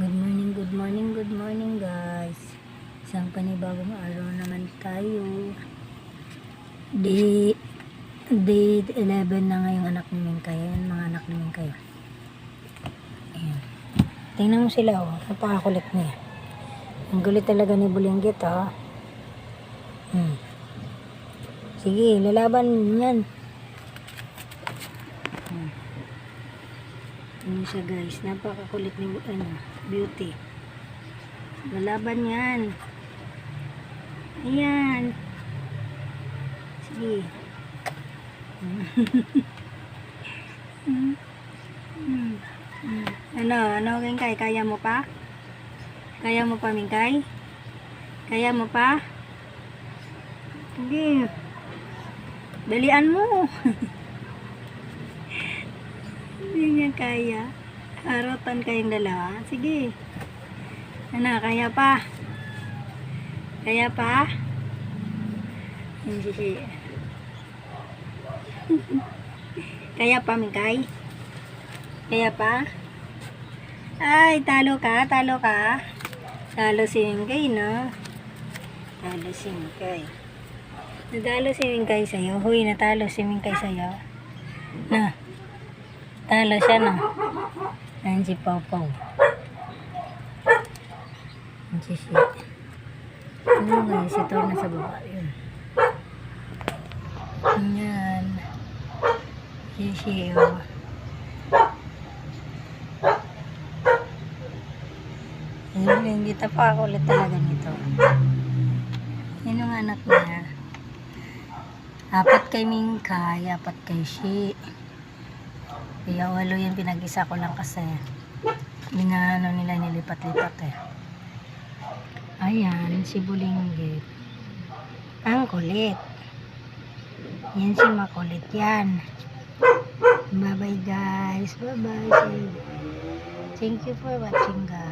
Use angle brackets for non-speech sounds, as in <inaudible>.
Good morning, good morning, good morning guys. Isang panibagong araw naman tayo. Day, day 11 na ngayong anak ni Mingkay. Ayan mga anak ni Mingkay. Ayan. Tingnan mo sila oh. Napakakulit niya. Ang gulit talaga ni Bulinggit oh. Hmm. Sige, lalaban yan. Hmm. Ano siya guys, napakakulit ni ano, beauty. Lalaban yan. Ayan. Sige. <laughs> Ano, ano Mingkay, kaya mo pa? Kaya mo pa Mingkay? Kaya mo pa? Sige. Dalian mo. <laughs> Hindi niya kaya. Harotan kayong dalawa. Sige. Ano, kaya pa? Kaya pa? Hindi. <laughs> kaya pa, Mikay? Kaya pa? Ay, talo ka, talo ka. Talo si Mikay, no? Talo si Mikay. Natalo si Mikay sa'yo. Huy, natalo si Mikay sa'yo. Na. Talo siya, no? Ayan si Pau Pau. Ayan si si. Ano guys, ito na sa baba. Yun. Ayan. Si si, oh. Ayun, hindi pa ako ulit talaga nito. Yan yung anak niya. Apat kay Mingkay, apat kay Shi. Kaya walo yan, pinag-isa ko lang kasi. Binaano nila nilipat-lipat eh. Ayan, si Bulinggit. Ang kulit. Yan si makulit yan. Bye-bye guys. Bye-bye. Thank you for watching guys.